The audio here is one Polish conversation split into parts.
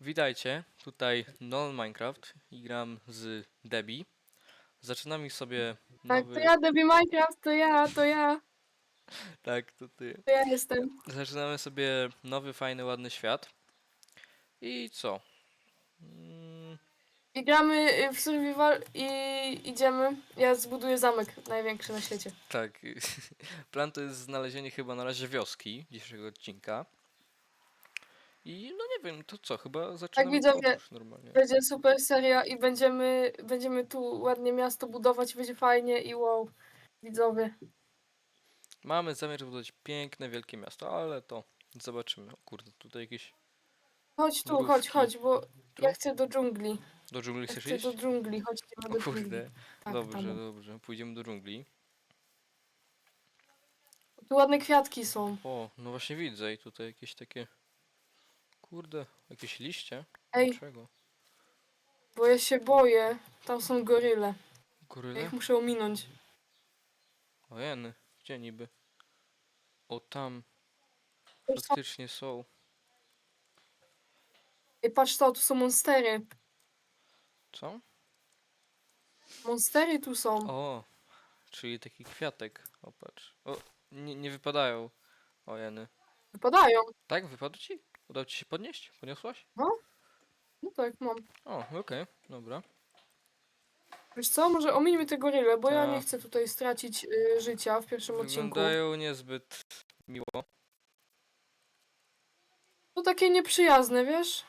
Witajcie, tutaj Non Minecraft i gram z Debbie. Zaczynamy sobie Tak, nowy... to ja, Debbie Minecraft, to ja, to ja, Tak, to ty. to ja jestem. Zaczynamy sobie nowy, fajny, ładny świat. I co? Mm, I gramy y, w survival i idziemy. Ja zbuduję zamek największy na świecie. tak, plan to jest znalezienie chyba na razie wioski dzisiejszego odcinka. I no nie wiem, to co, chyba zaczynamy widzowie, podróż normalnie. Będzie super seria i będziemy, będziemy tu ładnie miasto budować, będzie fajnie i wow. Widzowie. Mamy zamiar zbudować piękne, wielkie miasto, ale to zobaczymy. O kurde, tutaj jakieś... Chodź tu, chodź, Mrówki. chodź, bo ja chcę do dżungli. Do dżungli Ja chcesz chcę iść? do dżungli, chodźcie O do dżungli. kurde, Tak, dobrze, tam. dobrze. Pójdziemy do dżungli. Tu ładne kwiatki są. O, no właśnie widzę i tutaj jakieś takie... Kurde, jakieś liście? Ej, Czego? bo ja się boję. Tam są goryle. Ja Goryle? ich muszę ominąć. O jeny, gdzie niby? O tam, faktycznie są. Ej, patrz to, tu są monstery. Co? Monstery tu są. O, czyli taki kwiatek. O, patrz. O, nie, nie wypadają. O jeny. Wypadają. Tak, wypadł ci? Udało ci się podnieść? Podniosłaś? No tak, mam. O, okej, dobra. Wiesz co, może omińmy te goryle, bo ja nie chcę tutaj stracić y, życia w pierwszym odcinku. Wyglądają niezbyt miło. To takie nieprzyjazne, wiesz?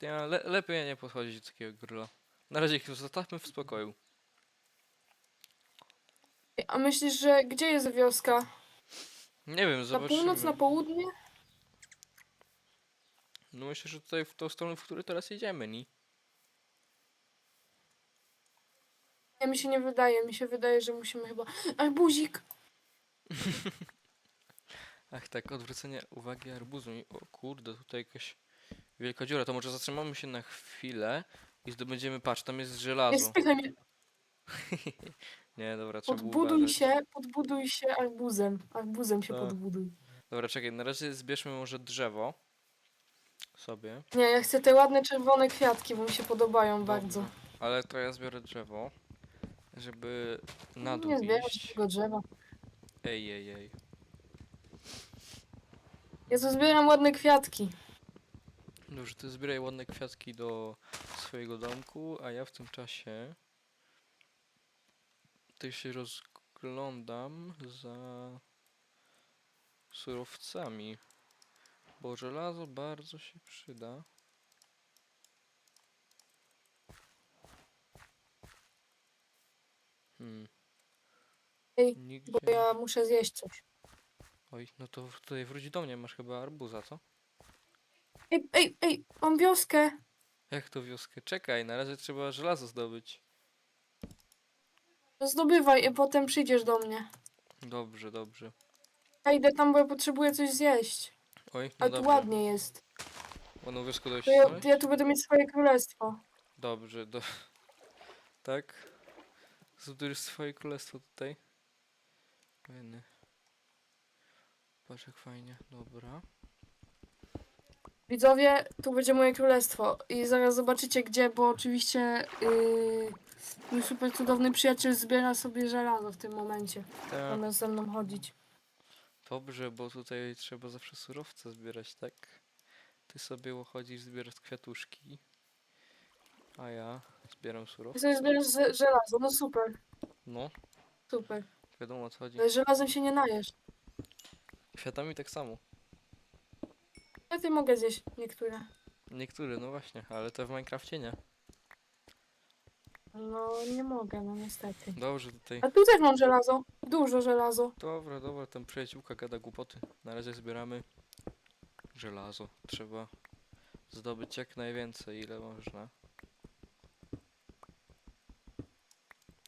Ja, le, lepiej nie podchodzić do takiego gryla. Na razie ich zostawmy w spokoju. A myślisz, że gdzie jest wioska? Nie wiem, Na zobaczymy. północ, na południe? No myślę, że tutaj w tą stronę, w której teraz jedziemy, nie? Nie, mi się nie wydaje. Mi się wydaje, że musimy chyba... Arbuzik! Ach tak, odwrócenie uwagi arbuzu. I- O kurde, tutaj jakaś wielka dziura. To może zatrzymamy się na chwilę i zdobędziemy, patrz, tam jest Nie żelazo. spychaj mnie. Nie, dobra, trzeba było Podbuduj uważać. się, podbuduj się arbuzem. Arbuzem się Tak. podbuduj. Dobra, czekaj, na razie zbierzmy może drzewo sobie. Nie, ja chcę te ładne czerwone kwiatki, bo mi się podobają bardzo. Ale to ja zbiorę drzewo, żeby na dół Nie zbieram iść. tego drzewa. Ej, ej, ej. Ja tu zbieram ładne kwiatki. Dobrze, ty zbieraj ładne kwiatki do swojego domku, a ja w tym czasie tutaj się rozglądam za surowcami, bo żelazo bardzo się przyda. Hmm. Ej, Nigdzie... Bo ja muszę zjeść coś. Oj, no to tutaj wróć do mnie, masz chyba arbuza, co? Ej, ej, ej, mam wioskę. Jak to wioskę? Czekaj, na razie trzeba żelazo zdobyć. Zdobywaj i potem przyjdziesz do mnie. Dobrze, dobrze. Ja idę tam, bo ja potrzebuję coś zjeść. Oj, no Ale tu dobrze. ładnie jest. Ładną wioskę dojść To ja, to ja tu będę mieć swoje królestwo. Dobrze, do... Tak? Zbudujesz swoje królestwo tutaj. Fajny. Patrz jak fajnie, dobra. Widzowie, tu będzie moje królestwo. I zaraz zobaczycie gdzie, bo oczywiście yy, mój super cudowny przyjaciel zbiera sobie żelazo w tym momencie. Tak, Zamiast ze mną chodzić. Dobrze, bo tutaj trzeba zawsze surowce zbierać, tak? Ty sobie chodzisz, zbierasz kwiatuszki. A ja zbieram surowce. sobie zbierasz ze- żelazo, no super, No, super. wiadomo o co chodzi. Ale żelazem się nie najesz. Kwiatami tak samo. Ja ty mogę zjeść niektóre. Niektóre, no właśnie, ale to w Minecrafcie nie. No nie mogę, no niestety. Dobrze, tutaj. A tu też mam żelazo. Dużo żelazo. Dobra, dobra, tam przyjaciółka gada głupoty. Na razie zbieramy żelazo. Trzeba zdobyć jak najwięcej, ile można.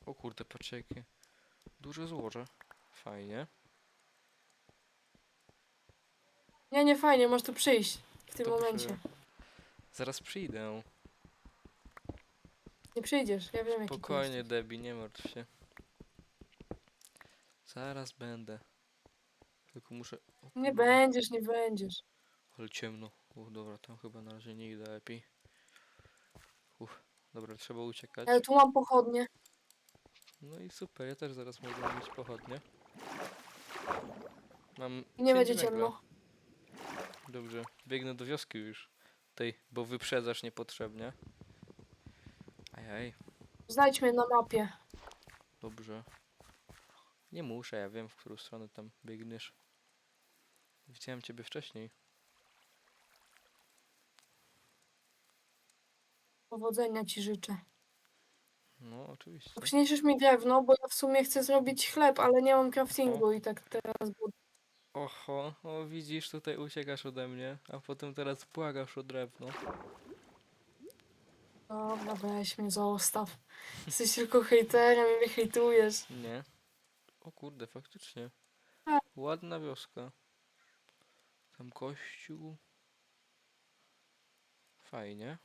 O kurde, patrzcie jakie duże złoże. Fajnie. Nie, nie fajnie, masz tu przyjść w tym Dobrze. momencie. Zaraz przyjdę. Przyjdziesz, ja wiem jaki ty Spokojnie, jesteś. Debbie, nie martw się. Zaraz będę. Tylko muszę... o Nie kurde, będziesz, nie będziesz. Ale ciemno. O, dobra, tam chyba na razie nie idę lepiej. Uff, dobra, trzeba uciekać. Ale tu mam pochodnie. No i super, ja też zaraz mogę mieć pochodnie. Mam I nie będzie węgla. ciemno. Dobrze, biegnę do wioski już. Tej, bo wyprzedzasz niepotrzebnie. Ajaj, Znajdź mnie na mapie. dobrze. Nie muszę, ja wiem w którą stronę tam biegniesz. Widziałem ciebie wcześniej. Powodzenia ci życzę. No, oczywiście. Przyniesiesz mi drewno, bo ja w sumie chcę zrobić chleb, ale nie mam craftingu i tak teraz buduję. Oho, o widzisz, tutaj uciekasz ode mnie, a potem teraz błagasz o drewno. Dobra, weź mnie zostaw. Jesteś tylko hejterem i mnie hejtujesz. Nie. O kurde, faktycznie. A. Ładna wioska. Tam kościół. Fajnie.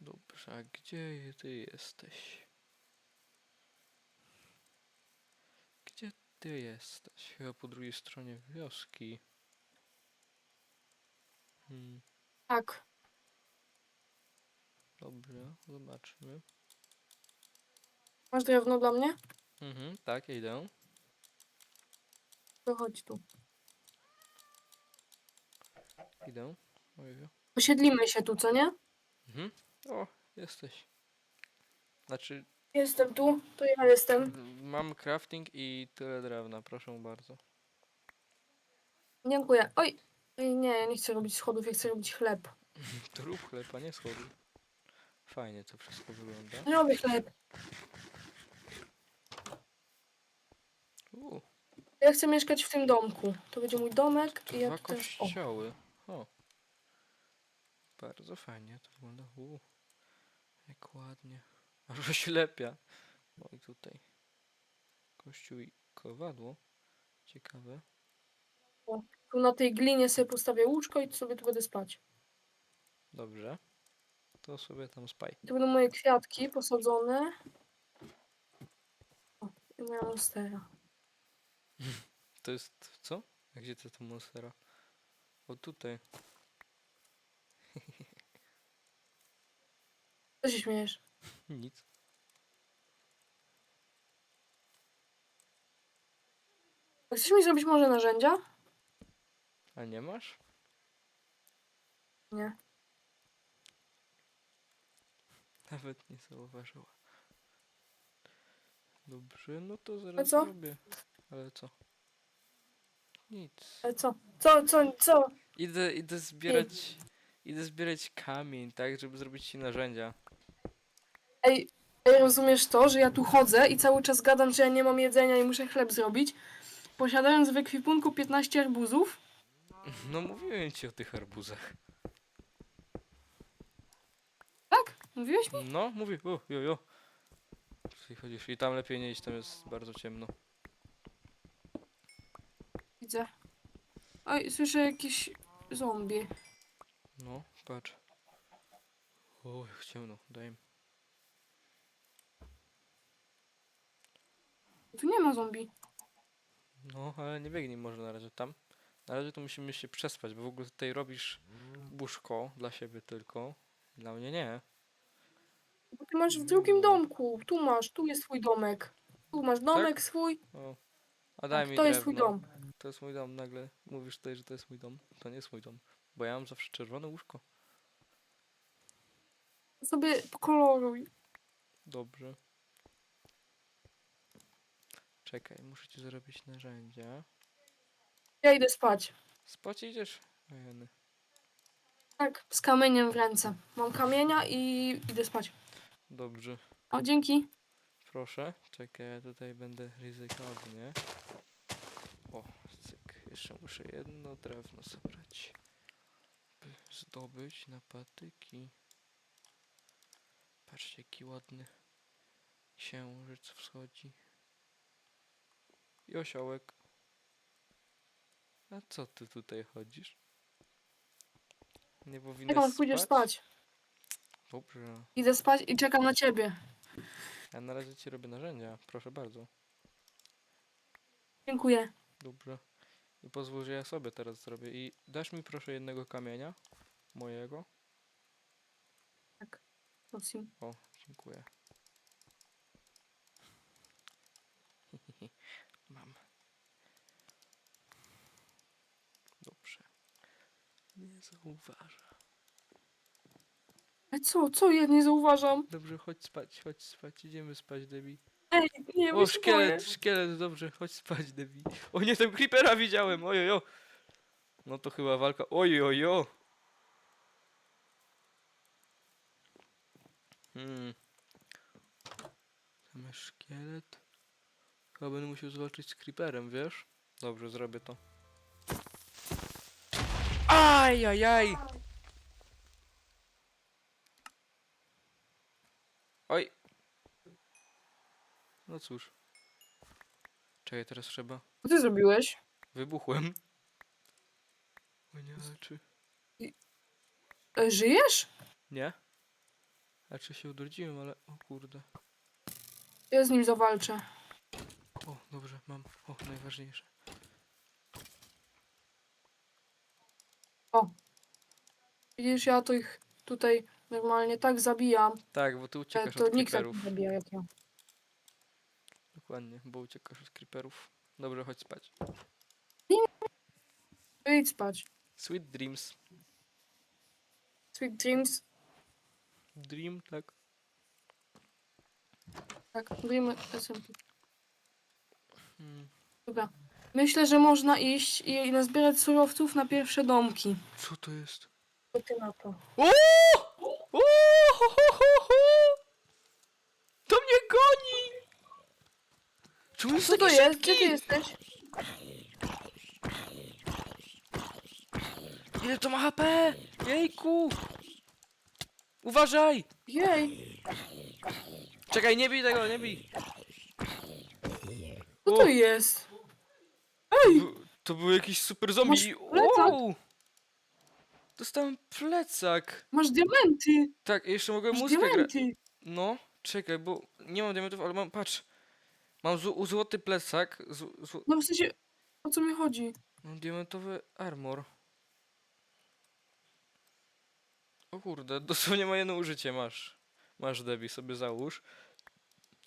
Dobrze, a gdzie ty jesteś? Gdzie ty jesteś? Chyba po drugiej stronie wioski. Hmm, Tak. Dobrze, zobaczmy. Masz drewno dla mnie? Mhm, tak, ja idę. To chodź tu. Idę. Ojej. Osiedlimy się tu, co nie? Mhm. O, jesteś. Znaczy, Jestem tu, to ja jestem. mam crafting i tyle drewna, proszę bardzo. Dziękuję. Oj! Ej, nie, ja nie chcę robić schodów, ja chcę robić chleb. To rób chleb, a nie schody. Fajnie to wszystko wygląda. Robię chleb. U, Ja chcę mieszkać w tym domku. To będzie mój domek i ja tutaj... O, kościoły. O. Bardzo fajnie to wygląda. Jak ładnie. Aż oślepia. No i tutaj. Kościół i kowadło. Ciekawe. tu na tej glinie sobie postawię łóżko i sobie tu będę spać. Dobrze. To sobie tam spaj. Tu będą moje kwiatki posadzone. O, i moja monstera. To jest co? A gdzie to ta monstera? O tutaj. Co się śmiejesz? Nic. A Chcesz mi zrobić może narzędzia? A nie masz? Nie. Nawet nie zauważyła. Dobrze, no to zaraz co? zrobię. Ale co? Nic. Ale co? Co, co, co? Idę, idę zbierać. Idę zbierać kamień, tak, żeby zrobić ci narzędzia. Ej, ej, rozumiesz to, że ja tu chodzę i cały czas gadam, że ja nie mam jedzenia i muszę chleb zrobić, posiadając w ekwipunku 15 arbuzów? No mówiłem ci o tych arbuzach. Tak? Mówiłeś mi? No, mówię, o, jo, chodzisz i tam lepiej nie iść, tam jest bardzo ciemno. Widzę. Oj, słyszę jakieś zombie. No, patrz. O, jak ciemno, daj mi. Tu nie ma zombie. No, ale nie biegnij może na razie tam. Na razie to musimy się przespać, bo w ogóle tutaj robisz łóżko dla siebie tylko. Dla mnie nie. Bo ty masz w drugim domku. Tu masz, tu jest twój domek. Tu masz domek swój. O. A daj Tak, mi to jest twój drewno. dom. To jest mój dom, nagle mówisz tutaj, że to jest mój dom. To nie jest mój dom. Bo ja mam zawsze czerwone łóżko. Sobie pokoloruj. Dobrze. Czekaj, muszę ci zrobić narzędzia. Ja idę spać. Spać idziesz? Ojeny. Tak, z kamieniem w ręce. Mam kamienia i idę spać. Dobrze. O, dzięki. Proszę. Czekaj, ja tutaj będę ryzykownie. O, cyk. Jeszcze muszę jedno drewno zebrać. By zdobyć na patyki. Patrzcie, jaki ładny księżyc wschodzi. I osiołek. A co ty tutaj chodzisz? Nie powinnaś Czekam, aż pójdziesz spać. Dobrze. Idę spać i czekam na ciebie. Ja na razie ci robię narzędzia. Proszę bardzo. Dziękuję. Dobrze. I pozwól, że ja sobie teraz zrobię. I dasz mi proszę jednego kamienia? Mojego? Prosim. O, dziękuję. Mam. Dobrze. Nie zauważa. A co, co? Ja nie zauważam. Dobrze, chodź spać, chodź spać. Idziemy spać, Debbie. Ej, nie, O, bo się boję. szkielet, szkielet, dobrze, chodź spać, Debbie. O nie, tam creepera widziałem, ojojo. No to chyba walka, ojojo. Hmm. Jest szkielet. Chyba będę musiał zwalczyć z creeperem, wiesz? Dobrze, zrobię to. Aj, No cóż. Czekaj, teraz trzeba. Co ty zrobiłeś? Wybuchłem. O nie, ale czy... E, żyjesz? Nie? A czy się udrodziłem, ale... O kurde. Ja z nim zawalczę. O, dobrze, mam. O, najważniejsze. Widzisz, ja to ich tutaj normalnie tak zabijam. Tak, bo ty że uciekasz To od nikt tak creeperów. nie zabija jak ja. Dokładnie, bo uciekasz od creeperów. Dobrze, chodź spać. Idź spać. Sweet dreams. Sweet dreams. Dream, tak? Tak, dreamy SMP. Hmm. Dobra. Myślę, że można iść i, nazbierać surowców na pierwsze domki. Co to jest? Co ty na to? O! O! Jest Co to taki jest? Gdzie ty jesteś? Ile to ma HP? Jejku! Uważaj! Jej, Czekaj, nie bij tego, nie bij! co O! to jest? Bu- To był jakiś super zombie. Masz plecak? Wow! Dostałem plecak. Masz diamenty! Tak, jeszcze mogę Masz muzykę grać. diamenty! No, czekaj, bo nie mam diamentów, ale mam, patrz. Mam zł- złoty plecak, z, zł- No w sensie, o co mi chodzi? mam diamentowy armor. O kurde, dosłownie ma jedno użycie, masz. Masz, Debbie, sobie załóż.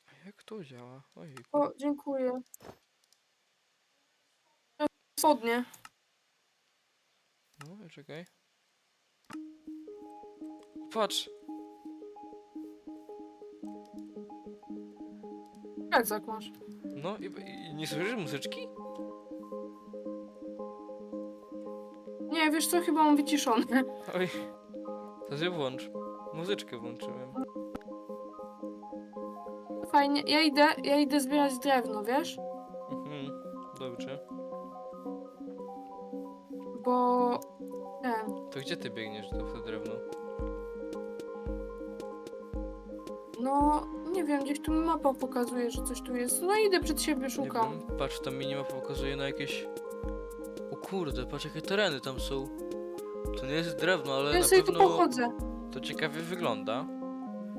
A jak to działa? Ojej. O, dziękuję. Spodnie. No, czekaj. Patrz, Plecak masz. no i, i nie słyszysz muzyczki? Nie, wiesz co, chyba mam wyciszone. Oj, to się włącz. Muzyczkę włączyłem. Fajnie, ja idę, ja idę zbierać drewno, wiesz? Mhm, dobrze. Bo... Ten, To gdzie ty biegniesz do w to drewno? no, nie wiem, gdzieś tu mapa pokazuje, że coś tu jest. No idę przed siebie, szukam. Nie wiem, patrz, tam minimap pokazuje na jakieś... O kurde, patrz jakie tereny tam są. To nie jest drewno, ale Ja na sobie tu pewno pochodzę. to ciekawie wygląda.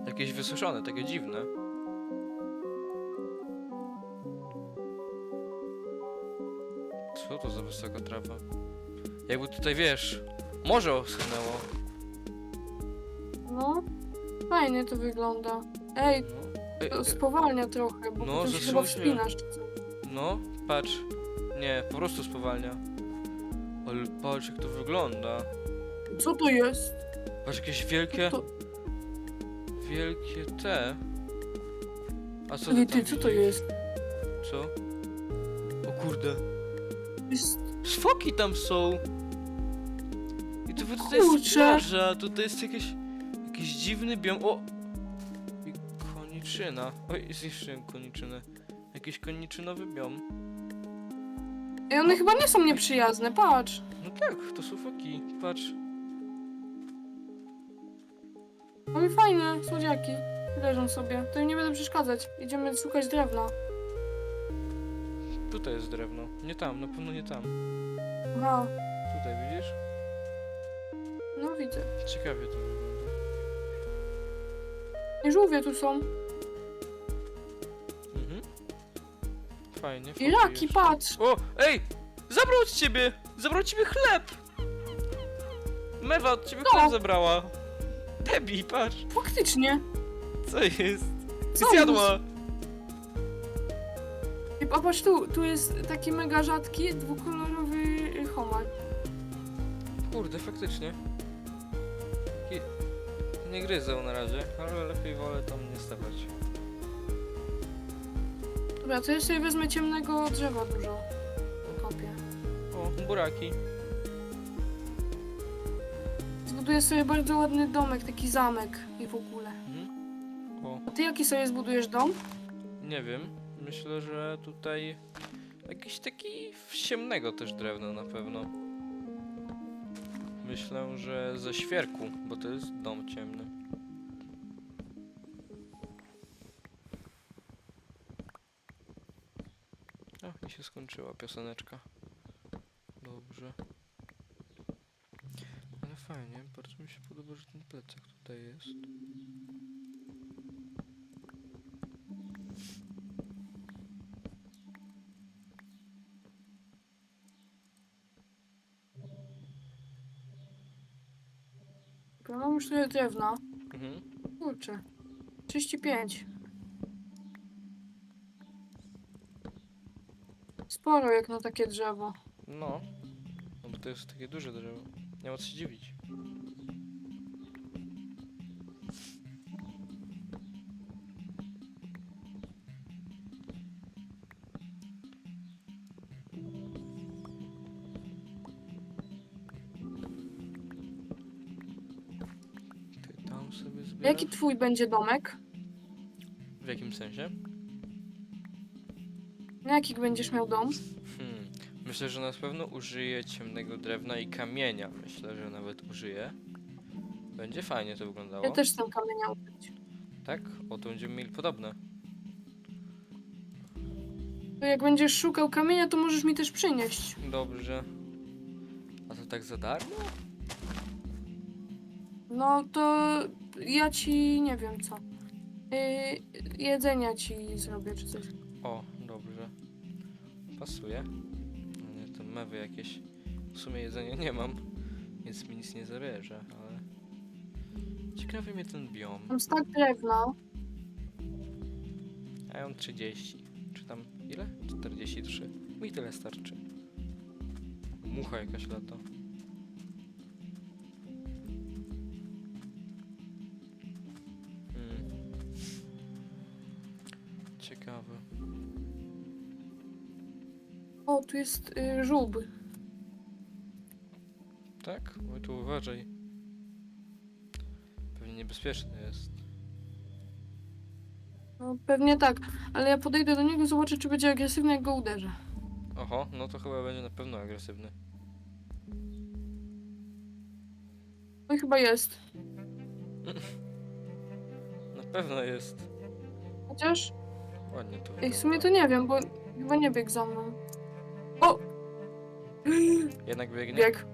Jakieś wysuszone, takie dziwne. Co to za wysoka trawa? Jakby tutaj, wiesz, morze oschnęło. No, fajnie to wygląda. Ej, No, Ej, to ej, spowalnia trochę, bo No, potem się chyba się. wspinasz. czy co. no, patrz. Nie, po prostu spowalnia. Ale patrz jak to wygląda. Co to jest? Patrz jakieś wielkie, To, wielkie te. A co Ej, ty, tam ty, co to widzisz? jest? Co? O kurde. Jest... Sfoki tam są. I to tutaj jest Kurczę. plaża, tutaj jest jakieś, jakiś dziwny biom. O! I koniczyna. Oj, zniszczyłem koniczynę. Jakiś koniczynowy biom. Ej, one chyba nie są nieprzyjazne, patrz. No tak, to są foki. Patrz. Mamy fajne słodziaki. Leżą sobie. To im nie będę przeszkadzać. Idziemy szukać drewna. Tutaj jest drewno. Nie tam, na pewno nie tam. Aha, Tutaj widzisz? no widzę. Ciekawie to wygląda. I żółwie tu są. Fajnie. I raki, jeszcze. patrz. O, ej! Zabrał od ciebie! Zabrał od ciebie chleb! Mewa od ciebie No. chleb zabrała. Debi, patrz! Faktycznie. Co jest? Co zjadła! I Popatrz tu, tu jest taki mega rzadki, dwukolorowy y, homar. Kurde, faktycznie. I... Nie gryzą na razie, ale lepiej wolę tam nie stawać. Dobra, to ja sobie wezmę ciemnego drzewa dużo. Kopię. O, buraki. Zbuduję sobie bardzo ładny domek, taki zamek i w ogóle. Mhm. O, A ty jaki sobie zbudujesz dom? nie wiem. Myślę, że tutaj jakiś taki ciemnego też drewna na pewno. Myślę, że ze świerku, bo to jest dom ciemny. Skończyła pioseneczka. Dobrze. Ale fajnie, bardzo mi się podoba, że ten plecak tutaj jest. Dobra, mam już trochę drewna. Mhm. Kurczę. 35. Sporo jak na takie drzewo. No. No bo to jest takie duże drzewo. Nie ma co się dziwić. Ty tam sobie zbierasz? Jaki twój będzie domek? W jakim sensie? Na jaki będziesz miał dom? Hmm. Myślę, że na pewno użyję ciemnego drewna i kamienia. Myślę, że nawet użyję. Będzie fajnie to wyglądało. Ja też chcę kamienia użyć. Tak? O, to będziemy mieli podobne. To jak będziesz szukał kamienia, to możesz mi też przynieść. Dobrze. A to tak za darmo? No to ja ci nie wiem co. Yy, jedzenia ci zrobię czy coś. Pasuje. To mewy jakieś. W sumie jedzenia nie mam, więc mi nic nie zabierze, ale... Ciekawy mnie ten biom. Mam stak drewna. A ja mam 30. Czy tam ile? 43. Mi tyle starczy. Mucha jakaś lata. Tu jest yy, żółb. Tak? Oj, tu uważaj. Pewnie niebezpieczny jest. No, pewnie tak, ale ja podejdę do niego, zobaczę czy będzie agresywny, jak go uderzę. Oho, no to chyba będzie na pewno agresywny. No i chyba jest. Na pewno jest. Chociaż, Ładnie to ej, w sumie to nie wiem, bo chyba nie biegł za mną. O! Jednak biegnie? Bieg.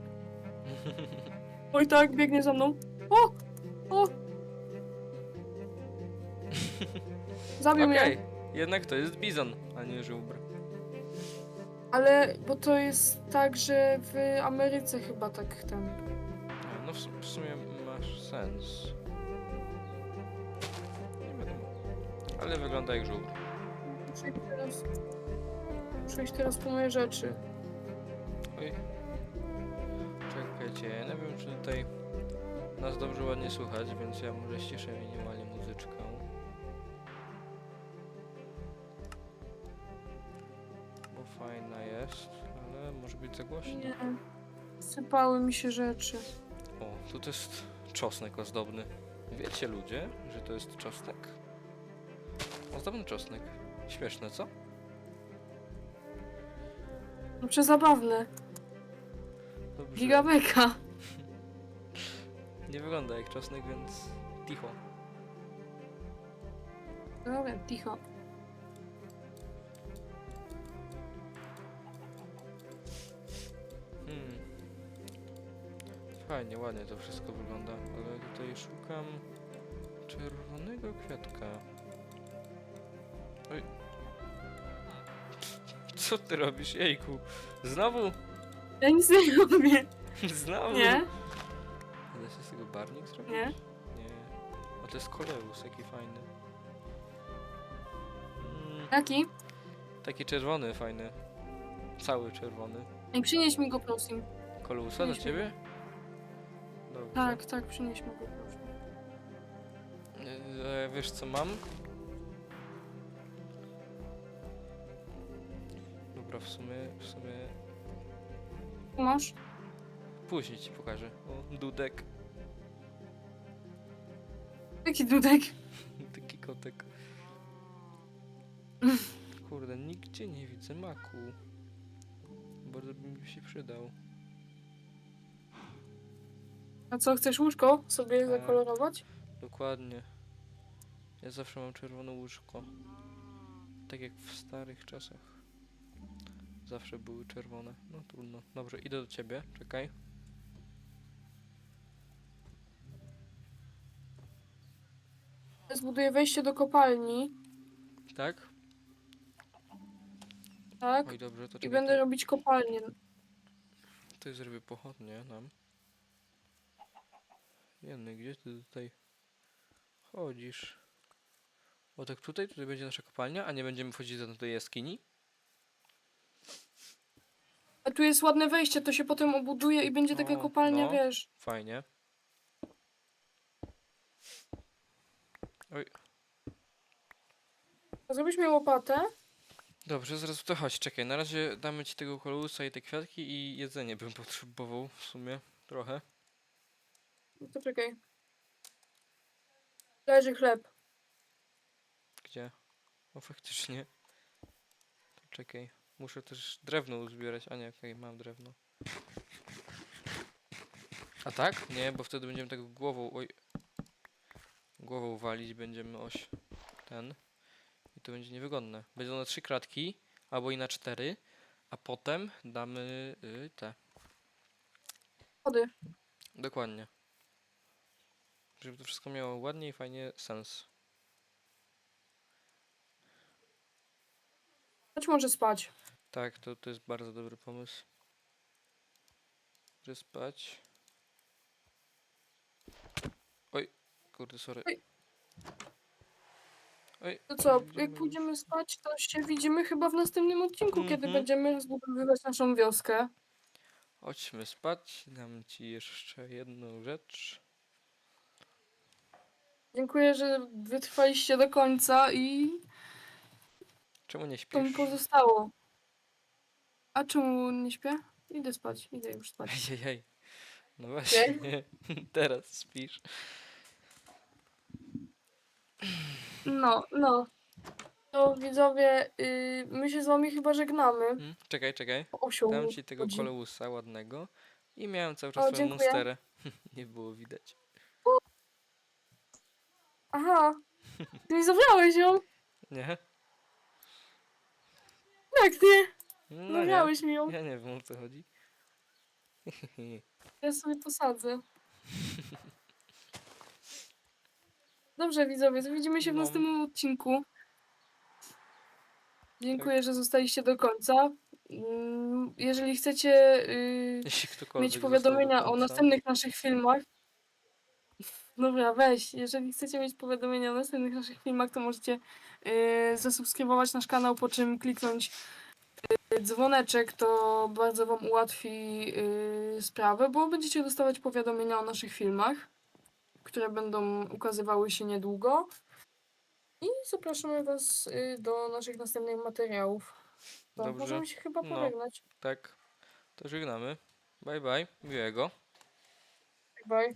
Oj tak, biegnie za mną. O! O! Zabił Okej, mnie, jednak to jest bizon, a nie żubr. ale bo to jest tak, że w Ameryce chyba tak ten. No w, w sumie masz sens. Nie wiadomo. Ale wygląda jak żubr. Muszę teraz, iść teraz po moje rzeczy. Oj. Czekajcie, ja nie wiem czy tutaj nas dobrze ładnie słychać, więc ja może ściszę minimalnie muzyczkę. Bo fajna jest, ale może być za głośno. Nie. Sypały mi się rzeczy. O, tu to jest czosnek ozdobny. Wiecie ludzie, że to jest czosnek? Ozdobny czosnek. Śmieszne, co? No przezabawne. Dobrze. Gigabeka. Nie wygląda jak czosnek, więc ticho. Dobra, cicho. Hmm. Fajnie, ładnie to wszystko wygląda, ale tutaj szukam czerwonego kwiatka. Oj. Co ty robisz, jejku? Znowu? Ja nic nie robię. Znowu? Nie? Da się z tego barnik zrobić? Nie. Nie. O, to jest koleus, jaki fajny. Mm, Jaki? taki czerwony, fajny. Cały czerwony. Ej, przynieś mi go, prosim. Koleusa mi. ciebie? Dobrze. Tak, tak, przynieś mi go, proszę. E, wiesz co mam? Dobra, w sumie, w sumie masz? później ci pokażę. O, dudek, Jaki dudek? taki kotek. Kurde, nigdzie nie widzę maku. Bardzo by mi się przydał. A co, chcesz łóżko sobie Tak. zakolorować? Dokładnie. Ja zawsze mam czerwone łóżko. Tak jak w starych czasach. Zawsze były czerwone. No trudno. Dobrze, idę do ciebie. Czekaj. Zbuduję wejście do kopalni, Tak? tak? Oj, dobrze, to I czekaj. będę robić kopalnię. To zrobię pochodnie nam. Jeny, gdzie ty tutaj chodzisz? O tak tutaj, tutaj będzie nasza kopalnia, a nie będziemy wchodzić do tej jaskini? A tu jest ładne wejście, to się potem obuduje i będzie taka O, kopalnia, no. wiesz. Fajnie. Zrobisz mi łopatę? Dobrze, zaraz to chodź, czekaj. Na razie damy ci tego kolusa i te kwiatki i jedzenie bym potrzebował w sumie trochę. No to czekaj. Leży chleb. Gdzie? O faktycznie. To czekaj. Muszę też drewno uzbierać. A nie, okej, mam drewno. A tak? Nie, bo wtedy będziemy tak głową. Oj. Głową walić będziemy oś. Ten. I to będzie niewygodne. Będą na trzy kratki, albo i na cztery. A potem damy y, te. Wody. Dokładnie. Żeby to wszystko miało ładnie i fajnie sens. Chodź może spać. Tak, to, to jest bardzo dobry pomysł. Że spać. Oj, kurde, sorry. Oj. Oj, To co, jak pójdziemy spać, to się widzimy chyba w następnym odcinku, kiedy Mhm. będziemy zbudowywać naszą wioskę. chodźmy spać. Dam ci jeszcze jedną rzecz. Dziękuję, że wytrwaliście do końca i Czemu nie to mi śpisz? pozostało. A czemu nie śpię? Idę spać, idę już spać. Ejejej. No właśnie, teraz śpisz. No, no. To widzowie, yy, my się z wami chyba żegnamy. Hmm? Czekaj, czekaj. Osioł Dam ci tego chodzi. koleusa ładnego. I miałem cały czas O, swoją dziękuję. monsterę. nie było widać. Aha, ty mi zabrałeś ją? Nie? Jak ty? No Zabrałeś mi ją. Ja nie wiem o co chodzi. Ja sobie posadzę. Dobrze, widzowie, to widzimy się w No. następnym odcinku. Dziękuję, że zostaliście do końca. Mm, Jeżeli chcecie yy, Jeśli ktokolwiek mieć został do powiadomienia o końca. następnych naszych filmach. Dobra, weź. Jeżeli chcecie mieć powiadomienia o następnych naszych filmach, to możecie yy, zasubskrybować nasz kanał, po czym kliknąć yy, dzwoneczek. To bardzo Wam ułatwi yy, sprawę, bo będziecie dostawać powiadomienia o naszych filmach, które będą ukazywały się niedługo. I zapraszamy Was yy, do naszych następnych materiałów. To Dobrze. możemy się chyba No. pożegnać. Tak. To żegnamy. Bye bye. Miłego. Bye.